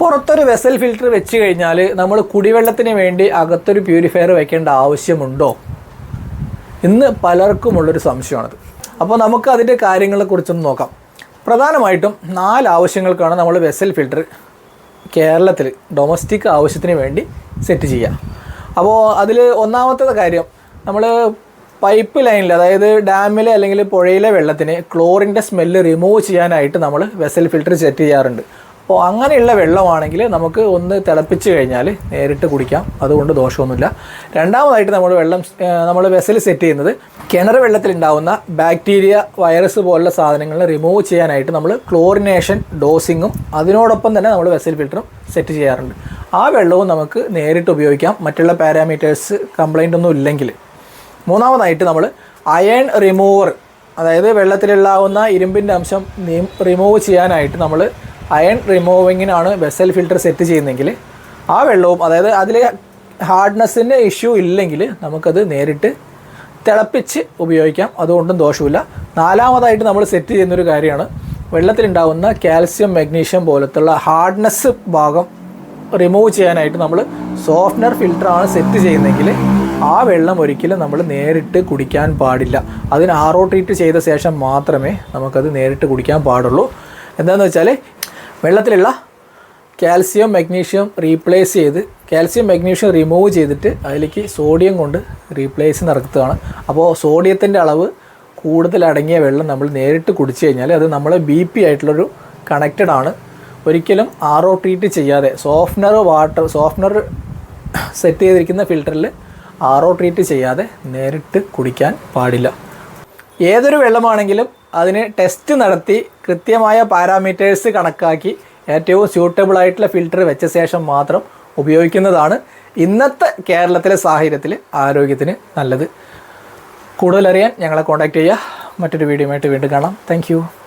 പുറത്തൊരു vessel filter വെച്ച് കഴിഞ്ഞാൽ നമ്മൾ കുടിവെള്ളത്തിന് വേണ്ടി അകത്തൊരു പ്യൂരിഫയർ വെക്കേണ്ട ആവശ്യമുണ്ടോ? ഇന്ന് പലർക്കുമുള്ളൊരു സംശയമാണത്. അപ്പോൾ നമുക്ക് അതിന്റെ കാര്യങ്ങളെക്കുറിച്ചൊന്ന് നോക്കാം. പ്രധാനമായിട്ടും നാല് ആവശ്യങ്ങൾക്കാണ് നമ്മൾ വെസൽ ഫിൽറ്റർ കേരളത്തിൽ ഡൊമസ്റ്റിക് ആവശ്യത്തിന് വേണ്ടി സെറ്റ് ചെയ്യുക. അപ്പോൾ അതിൽ ഒന്നാമത്തെ കാര്യം നമ്മൾ പൈപ്പ് ലൈനിൽ അതായത് ഡാമിലെ അല്ലെങ്കിൽ പുഴയിലെ വെള്ളത്തിന് ക്ലോറിന്റെ സ്മെല്ല് റിമൂവ് ചെയ്യാനായിട്ട് നമ്മൾ വെസൽ ഫിൽറ്റർ സെറ്റ് ചെയ്യാറുണ്ട്. അപ്പോൾ അങ്ങനെയുള്ള വെള്ളമാണെങ്കിൽ നമുക്ക് ഒന്ന് തിളപ്പിച്ച് കഴിഞ്ഞാൽ നേരിട്ട് കുടിക്കാം. അതുകൊണ്ട് ദോഷമൊന്നുമില്ല. രണ്ടാമതായിട്ട് നമ്മൾ വെള്ളം നമ്മൾ വെസൽ സെറ്റ് ചെയ്യുന്നത് കിണർ വെള്ളത്തിലുണ്ടാവുന്ന ബാക്ടീരിയ വൈറസ് പോലുള്ള സാധനങ്ങൾ റിമൂവ് ചെയ്യാനായിട്ട് നമ്മൾ ക്ലോറിനേഷൻ ഡോസിങ്ങും അതിനോടൊപ്പം തന്നെ നമ്മൾ വെസൽ ഫിൽറ്ററും സെറ്റ് ചെയ്യാറുണ്ട്. ആ വെള്ളവും നമുക്ക് നേരിട്ട് ഉപയോഗിക്കാം. മറ്റുള്ള പാരാമീറ്റേഴ്സ് കംപ്ലൈന്റ് ഒന്നും ഇല്ലെങ്കിൽ. മൂന്നാമതായിട്ട് നമ്മൾ അയൺ റിമൂവർ അതായത് വെള്ളത്തിലുണ്ടാവുന്ന ഇരുമ്പിന്റെ അംശം റിമൂവ് ചെയ്യാനായിട്ട് നമ്മൾ അയൺ റിമൂവിങ്ങിനാണ് വെസൽ ഫിൽറ്റർ സെറ്റ് ചെയ്യുന്നതെങ്കിൽ ആ വെള്ളവും അതായത് അതിൽ ഹാർഡ്നെസ്സിന്റെ ഇഷ്യൂ ഇല്ലെങ്കിൽ നമുക്കത് നേരിട്ട് തിളപ്പിച്ച് ഉപയോഗിക്കാം. അതുകൊണ്ടും ദോഷമില്ല നാലാമതായിട്ട് നമ്മൾ സെറ്റ് ചെയ്യുന്നൊരു കാര്യമാണ്. വെള്ളത്തിലുണ്ടാകുന്ന കാൽസ്യം മഗ്നീഷ്യം പോലത്തുള്ള ഹാർഡ്നെസ് ഭാഗം റിമൂവ് ചെയ്യാനായിട്ട് നമ്മൾ സോഫ്റ്റ്നർ ഫിൽറ്ററാണ് സെറ്റ് ചെയ്യുന്നതെങ്കിൽ ആ വെള്ളം ഒരിക്കലും നമ്മൾ നേരിട്ട് കുടിക്കാൻ പാടില്ല. അതിന് ആറോ ട്രീറ്റ് ചെയ്ത ശേഷം മാത്രമേ നമുക്കത് നേരിട്ട് കുടിക്കാൻ പാടുള്ളൂ. എന്താണെന്ന് വെച്ചാൽ വെള്ളത്തിലുള്ള കാൽസ്യം മഗ്നീഷ്യം റീപ്ലേസ് ചെയ്ത് കാൽസ്യം മഗ്നീഷ്യം റിമൂവ് ചെയ്തിട്ട് അതിലേക്ക് സോഡിയം കൊണ്ട് റീപ്ലേസ് നടത്തുകയാണ്. അപ്പോൾ സോഡിയത്തിന്റെ അളവ് കൂടുതലടങ്ങിയ വെള്ളം നമ്മൾ നേരിട്ട് കുടിച്ചു കഴിഞ്ഞാൽ അത് നമ്മളെ ബി പി ആയിട്ടുള്ളൊരു കണക്റ്റഡ് ആണ്. ഒരിക്കലും ആർ ഒ ട്രീറ്റ് ചെയ്യാതെ സോഫ്റ്റ്നർ വാട്ടർ സോഫ്റ്റ്നർ സെറ്റ് ചെയ്തിരിക്കുന്ന ഫിൽറ്ററിൽ ആർ ഒ ട്രീറ്റ് ചെയ്യാതെ നേരിട്ട് കുടിക്കാൻ പാടില്ല. ഏതൊരു വെള്ളമാണെങ്കിലും അതിന് ടെസ്റ്റ് നടത്തി കൃത്യമായ പാരാമീറ്റേഴ്സ് കണക്കാക്കി ഏറ്റവും സ്യൂട്ടബിൾ ആയിട്ടുള്ള ഫിൽറ്റർ വെച്ച ശേഷം മാത്രം ഉപയോഗിക്കുന്നതാണ് ഇന്നത്തെ കേരളത്തിലെ സാഹചര്യത്തിൽ ആരോഗ്യത്തിന് നല്ലത്. കൂടുതലറിയാൻ ഞങ്ങളെ കോൺടാക്റ്റ് ചെയ്യുക. മറ്റൊരു വീഡിയോ ആയിട്ട് വീണ്ടും കാണാം. താങ്ക്